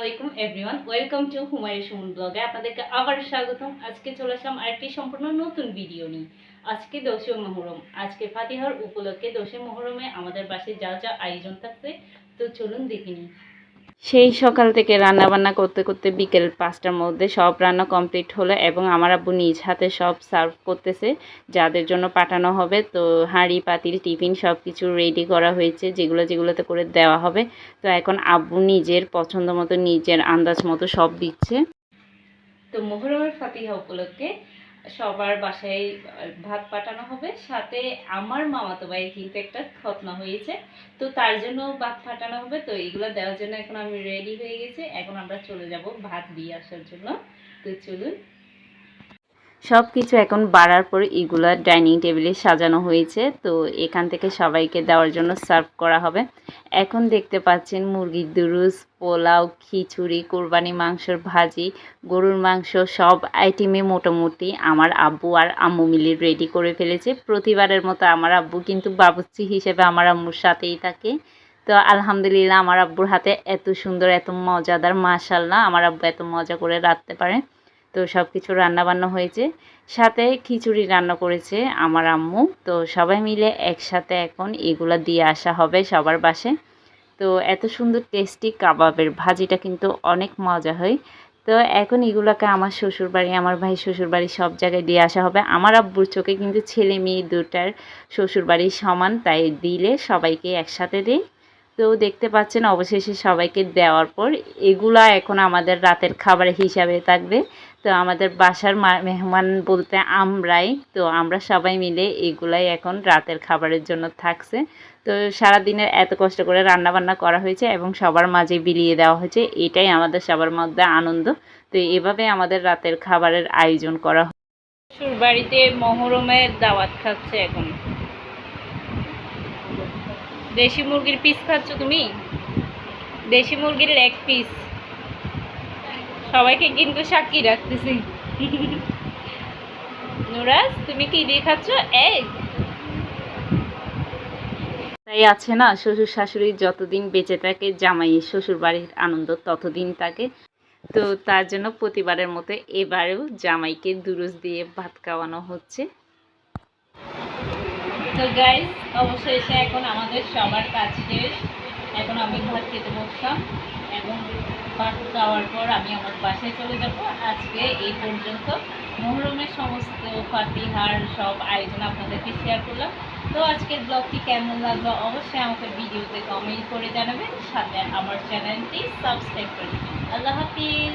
আলাইকুম everyone welcome to Humayun Suman ব্লগে আপনাদেরকে আবার স্বাগতম। আজকে চলে আসলাম আরেকটি সম্পূর্ণ নতুন ভিডিও নিয়ে। আজকে দশই মহরম। আজকে ফাতিহার উপলক্ষে দশই মহরমে আমাদের বাসে যা যা আয়োজন থাকছে তো চলুন দেখে নিই। সেই সকাল থেকে রান্না বান্না করতে করতে বিকেল পাঁচটার মধ্যে সব রান্না কমপ্লিট হলো এবং আমার আব্বু নিজ হাতে সব সার্ভ করতেছে, যাদের জন্য পাঠানো হবে। তো হাঁড়ি, পাতিল, টিফিন সব কিছু রেডি করা হয়েছে, যেগুলো যেগুলোতে করে দেওয়া হবে। তো এখন আব্বু নিজের পছন্দ মতো নিজের আন্দাজ মতো সব দিচ্ছে। তো মোহরমের ফাতিহা উপলক্ষে সবার বাসায় ভাত পাঠানো হবে। সাথে আমার মামাতো ভাই কিন্তু একটা খতনা হয়েছে। তো তার জন্য ভাত পাঠানো হবে। তো এগুলো দেওয়ার জন্য এখন আমি রেডি হয়ে গেছি। এখন আমরা চলে যাব ভাত দিয়ে আসার জন্য। তো চলুন। সব কিছু এখন বাড়ার পর এগুলা ডাইনিং টেবিলে সাজানো হয়েছে, তো এখান থেকে সবাইকে দেওয়ার জন্য সার্ভ করা হবে। এখন দেখতে পাচ্ছেন মুরগির দুরুস, পোলাও, খিচুড়ি, কোরবানি মাংসর ভাজি, গরুর মাংস, সব আইটেমে মোটামুটি আমার আব্বু আর আম্মু মিলে রেডি করে ফেলেছে। প্রতিবারের মতো আমার আব্বু কিন্তু বাবুর্চি হিসেবে আমার আম্মুর সাথেই থাকে। তো আলহামদুলিল্লাহ আমার আব্বুর হাতে এত সুন্দর, এত মজাদার মাশাল্লাহ আমার আব্বু এত মজা করে রাখতে পারে। তো সব কিছু রান্না বান্না হয়েছে। সাথে খিচুড়ি রান্না করেছে আমার আম্মু। তো সবাই মিলে একসাথে এখন এগুলো দিয়ে আসা হবে সবার বাসে। তো এত সুন্দর টেস্টি কাবাবের ভাজিটা কিন্তু অনেক মজা হয়। তো এখন এগুলোকে আমার শ্বশুরবাড়ি, আমার ভাই শ্বশুরবাড়ি সব জায়গায় দিয়ে আসা হবে। আমার আব্বুর চোখে কিন্তু ছেলে মেয়ে দুটার শ্বশুরবাড়ি সমান, তাই দিলে সবাইকে একসাথে দিই। তো দেখতে পাচ্ছেন, অবশেষে সবাইকে দেওয়ার পর এগুলা এখন আমাদের রাতের খাবার হিসাবে থাকবে। তো আমাদের বাসার মেহমান বলতে আমরাই। তো আমরা সবাই মিলে এগুলাই এখন রাতের খাবারের জন্য থাকছে। তো সারা দিনের এত কষ্ট করে রান্না বান্না করা হয়েছে এবং সবার মাঝে বিলিয়ে দেওয়া হয়েছে, এটাই আমাদের সবার মধ্যে আনন্দ। তো এভাবে আমাদের রাতের খাবারের আয়োজন করা বাড়িতে মহরমের দাওয়াত খাচ্ছে এখন। দেশি মুরগির পিস খাচ্ছ তুমি? দেশি মুরগির লেগ পিস সবাইকে কিন্তু সাক্ষী রাখতেছি। নুরাজ, তুমি কি দিয়ে খাচ্ছ? এগ তাই আছে না, শ্বশুর শাশুড়ি যতদিন বেঁচে থাকে, জামাই শ্বশুর বাড়ির আনন্দ ততদিন থাকে। তো তার জন্য প্রতিবারের মতো এবারেও জামাইকে দুরুজ দিয়ে ভাত খাওয়ানো হচ্ছে। তো গাইজ অবশেষে এখন আমাদের সবার কাজ শেষ এখন আমি ভাত খেতে বসলাম এবং ভাত খাওয়ার পর আমি আমার বাসায় চলে যাব। আজকে এই পর্যন্ত মহরমের সমস্ত ফাতিহার সব আয়োজন আপনাদেরকে শেয়ার করলাম। তো আজকের ব্লগটি কেমন লাগল অবশ্যই আমাকে ভিডিওতে কমেন্ট করে জানাবেন, সাথে আমার চ্যানেলটি সাবস্ক্রাইব করে আল্লাহ হাফিজ!